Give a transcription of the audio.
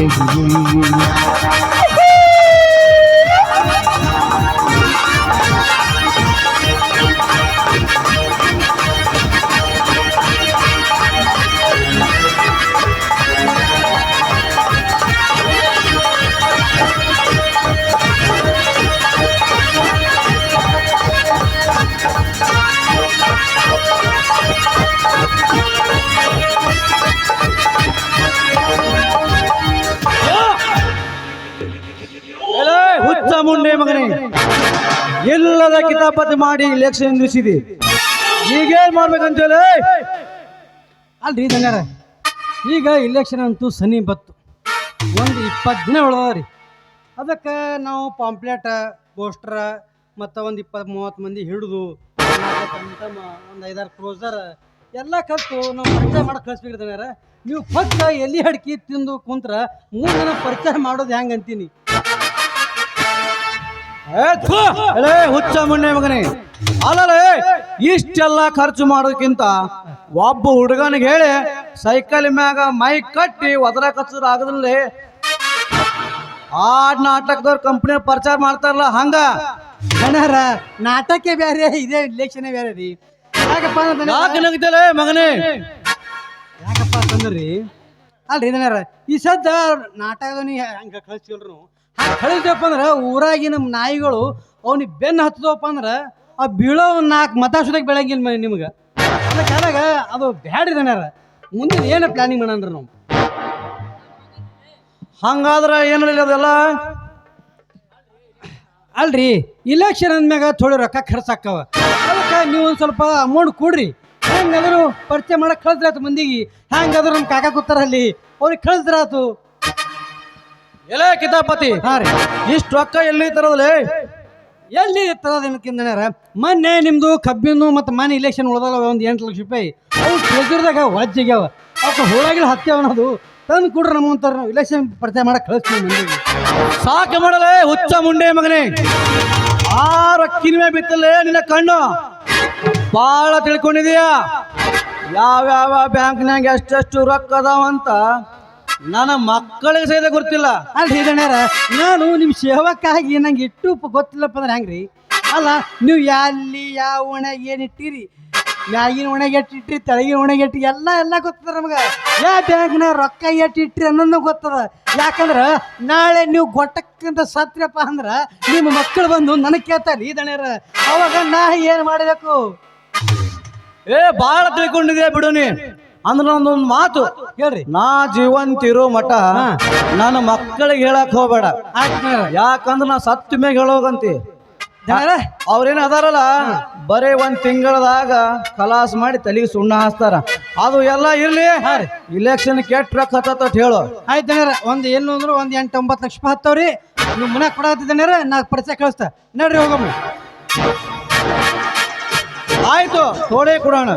You. ಹುಚ್ಚ ಮುಂಡೆ ಮಗನೇ. ಎಲ್ಲದ ಕಿತಾಪತಿ ಮಾಡಿ ಇಲೆಕ್ಷನ್ ನಿಲ್ಲಿಸಿದಿ ಈಗೇನ್ ಮಾಡ್ಬೇಕಂತೇಳಿ? ಅಲ್ರಿ ಧನ್ಯರ ಈಗ ಇಲೆಕ್ಷನ್ ಅಂತೂ ಸನಿ ಬತ್ತು. ಒಂದು ಇಪ್ಪತ್ತು ದಿನ ರೀ ಅದಕ್ಕೆ ನಾವು ಪಾಂಪ್ಲೆಟ ಪೋಸ್ಟರ್ ಮತ್ತು ಒಂದು ಇಪ್ಪತ್ತು ಮೂವತ್ತು ಮಂದಿ ಹಿಡಿದು ಒಂದು ಐದಾರು ಕ್ರೋಸರ್ ಎಲ್ಲ ಕಲ್ತು ನಾವು ಪರಿಚಯ ಮಾಡಿ ಕಳಿಸ್ಬೇಕು ಧನ್ಯರ ನೀವು ಫಸ್ಟ್ ಎಲ್ಲಿ ಹಡ್ಕಿ ತಿಂದು ಕುಂತ್ರ ಮೂರು ಜನ ಪರಿಚಯ ಮಾಡೋದು ಹೆಂಗೆ ಅಂತೀನಿ. ಹುಚ್ಚ ಮುನ್ನೆ ಮಗನೇ. ಅಲ್ಲಲೇ ಇಷ್ಟೆಲ್ಲ ಖರ್ಚು ಮಾಡೋಕ್ಕಿಂತ ಒಬ್ಬ ಹುಡುಗನಿಗೆ ಹೇಳಿ ಸೈಕಲ್ ಮ್ಯಾಗ ಮೈ ಕಟ್ಟಿ ಒದರ ಕಚ್ಚರ ಆಗದಲ್ಲಿ ಆ ನಾಟಕದವ್ರ ಕಂಪ್ನಿ ಪ್ರಚಾರ ಮಾಡ್ತಾರಲ್ಲ ಹಂಗ? ಜನರ ನಾಟಕ ಬೇರೆ ಇದೇ ಇಲೆಕ್ಷನ್ ಬೇರೆ ರೀ. ಯಾಕಪ್ಪ ಅಂತಂದ್ರೆ ಯಾಕೆ ಮಗನೇ? ಯಾಕಪ್ಪ ಅಂತಂದ್ರಿ ಅಲ್ರಿ ಈ ಸದ್ದ ನಾಟಕದ ನೀ ಹಂಗ ಕಳಿಸ್ತಿಲ್ರು ಹಂಗೆ ಕಳಿಸ್ದಪ್ಪ ಅಂದ್ರೆ ಊರಾಗಿನ ನಾಯಿಗಳು ಅವ್ನಿಗೆ ಬೆನ್ನು ಹತ್ತದಪ್ಪ ಅಂದ್ರೆ ಆ ಬೀಳೋ ನಾಲ್ಕು ಮತ ಸುದಕ್ಕೆ ಬೆಳಂಗಿಲ್ಲ ನಿಮ್ಗೆ. ಅದಕ್ಕೆ ಆದಾಗ ಅದು ಬ್ಯಾಡ್ ಇದನ್ನಾರ ಮುಂದಿನ ಏನು ಪ್ಲಾನಿಂಗ್ ಮಾಡಣ್ರಿ ನಾವು. ಹಂಗಾದ್ರ ಏನಿಲ್ಲ ಅದೆಲ್ಲ? ಅಲ್ರಿ ಇಲೆಕ್ಷನ್ ಅಂದ್ಮ್ಯಾಗ ಥೋಡಿ ರೊಕ್ಕ ಖರ್ಚಾಕ್ಕವ ಅದಕ್ಕೆ ನೀವು ಒಂದು ಸ್ವಲ್ಪ ಅಮೌಂಟ್ ಕೊಡ್ರಿ. ಹೆಂಗಾದ್ರು ಪರಿಚಯ ಮಾಡಕ್ಕೆ ಕಳಿಸ್ರಾತು ಮಂದಿಗೆ. ಹೆಂಗಾದ್ರು ನಮ್ಮ ಕಾಕ ಕೂತಾರ ಅಲ್ಲಿ. ಅವ್ರಿಗೆ ಕಳಿಸ್ರಾತು ಎಲೇ ಕಿತಾಪತಿ. ಇಷ್ಟು ರೊಕ್ಕ ಎಲ್ಲಿ ತರೋದ್ಲೇ? ಎಲ್ಲಿ ತರೋದೇನಕ್ಕಿಂದನಾರ ಮೊನ್ನೆ ನಿಮ್ದು ಕಬ್ಬಿನ ಮತ್ತು ಮನೆ ಇಲೆಕ್ಷನ್ ಉಳ್ದಲ್ಲ ಒಂದು ಎಂಟು ಲಕ್ಷ ರೂಪಾಯಿ. ಅವು ಟ್ರೆಜರ್ದಾಗ ವಜ್ಜಿಗ್ಯಾವ ಅವಕ್ಕೆ ಹೋಳಾಗಿಲ್ಲ ಹತ್ಯಾವ ಅನ್ನೋದು ತಂದು ಕೊಡ್ರಿ ನಮ್ಮಂತಾರ ನಾವು. ಇಲೆಕ್ಷನ್ ಪರಿಚಯ ಮಾಡಕ್ಕೆ ಕಳಿಸ್ತೀವಿ ಮಂದಿಗೆ ಸಾಕು ಮಾಡಲೇ ಹುಚ್ಚ ಮುಂಡೆ ಮಗನೇ. ಆ ರೊಕ್ಕಿನ ಮೇಲೆ ಬಿತ್ತಲೇ ನಿನ್ನ ಕಣ್ಣು. ಭಾಳ ತಿಳ್ಕೊಂಡಿದೀಯ? ಯಾವ್ಯಾವ ಬ್ಯಾಂಕ್ನಾಗ ಎಷ್ಟೆಷ್ಟು ರೊಕ್ಕ ಅದಾವಂತ? ನನ್ನ ಮಕ್ಕಳಿಗೆ ಸಹಿತ ಗೊತ್ತಿಲ್ಲ. ಅಲ್ರಿ ಹಿರಣ್ಯರ ನಾನು ನಿಮ್ಮ ಸೇವಕ್ಕಾಗಿ ನಂಗೆ ಇಟ್ಟು ಗೊತ್ತಿಲ್ಲಪ್ಪ ಅಂದ್ರೆ ಹೆಂಗ್ರಿ? ಅಲ್ಲ ನೀವು ಎಲ್ಲಿ ಯಾವ ಒಣಗೆ ಏನು ಇಟ್ಟಿರಿ? ಮ್ಯಾಗಿನ ಒಣಗೆ ಎಟ್ಟು ಇಟ್ರಿ ತೆಳಗಿನ ಒಣಗೆ ಎಟ್ಟಿ ಎಲ್ಲ ಎಲ್ಲ ಗೊತ್ತದ ನಮ್ಗೆ. ಯಾ ಬ್ಯಾಂಕ್ನ ರೊಕ್ಕ ಎಟ್ಟಿಟ್ರಿ ಅನ್ನೋದು ಗೊತ್ತದ. ಯಾಕಂದ್ರೆ ನಾಳೆ ನೀವು ಗೊಟ್ಟಕ್ಕಂತ ಸತ್ರಪ್ಪ ಅಂದ್ರೆ ನಿಮ್ಮ ಮಕ್ಕಳು ಬಂದು ನನಗೆ ಕೇಳ್ತಾರೆ ಈ ದಣ್ಯರ ಅವಾಗ ನಾ ಏನು ಮಾಡಬೇಕು? ಏ ಬಾಳ ತಿಳ್ಕೊಂಡಿದ್ಯಾ ಬಿಡು ನೀ? ಅಂದ್ರೆ ನಂದೊಂದು ಮಾತು. ಹೇಳ್ರಿ. ನಾ ಜೀವಂತಿರೋ ಮಠ ನನ್ನ ಮಕ್ಕಳಿಗೆ ಹೇಳಕ್ ಹೋಗ್ಬೇಡ. ಯಾಕಂದ್ರ ನಾ ಸತ್ತ ಮ್ಯಾಗ ಹೇಳೋಗಂತಿ. ಅವ್ರೇನ್ ಅದಾರಲ್ಲ? ಬರೇ ಒಂದ್ ತಿಂಗಳದಾಗ ಕಲಾಸ್ ಮಾಡಿ ತಲೆಗೆ ಸುಣ್ಣ ಹಾಸ್ತಾರ. ಅದು ಎಲ್ಲ ಇರ್ಲಿ. ಇಲೆಕ್ಷನ್ ಕೆಟ್ಟ ರೊಕ್ಕ ಹತ್ತತ್ತ ಹೇಳು. ಆಯ್ತು ಒಂದ್ ಏನು ಅಂದ್ರೆ ಒಂದ್ ಎಂಟು ಒಂಬತ್ತು ಲಕ್ಷ ರೂಪಾಯಿ ಹತ್ತವ್ರಿ. ನೀವು ಮನೆ ಕೊಡತ್ತಿದ್ದೇನೆ ನಾ ಪರಿಚಯ ಕಳಿಸ್ತ. ನಡ್ರಿ ಹೋಗಮ್ಮ. ಆಯ್ತು ಥೋಡೆ ಕೊಡೋಣ.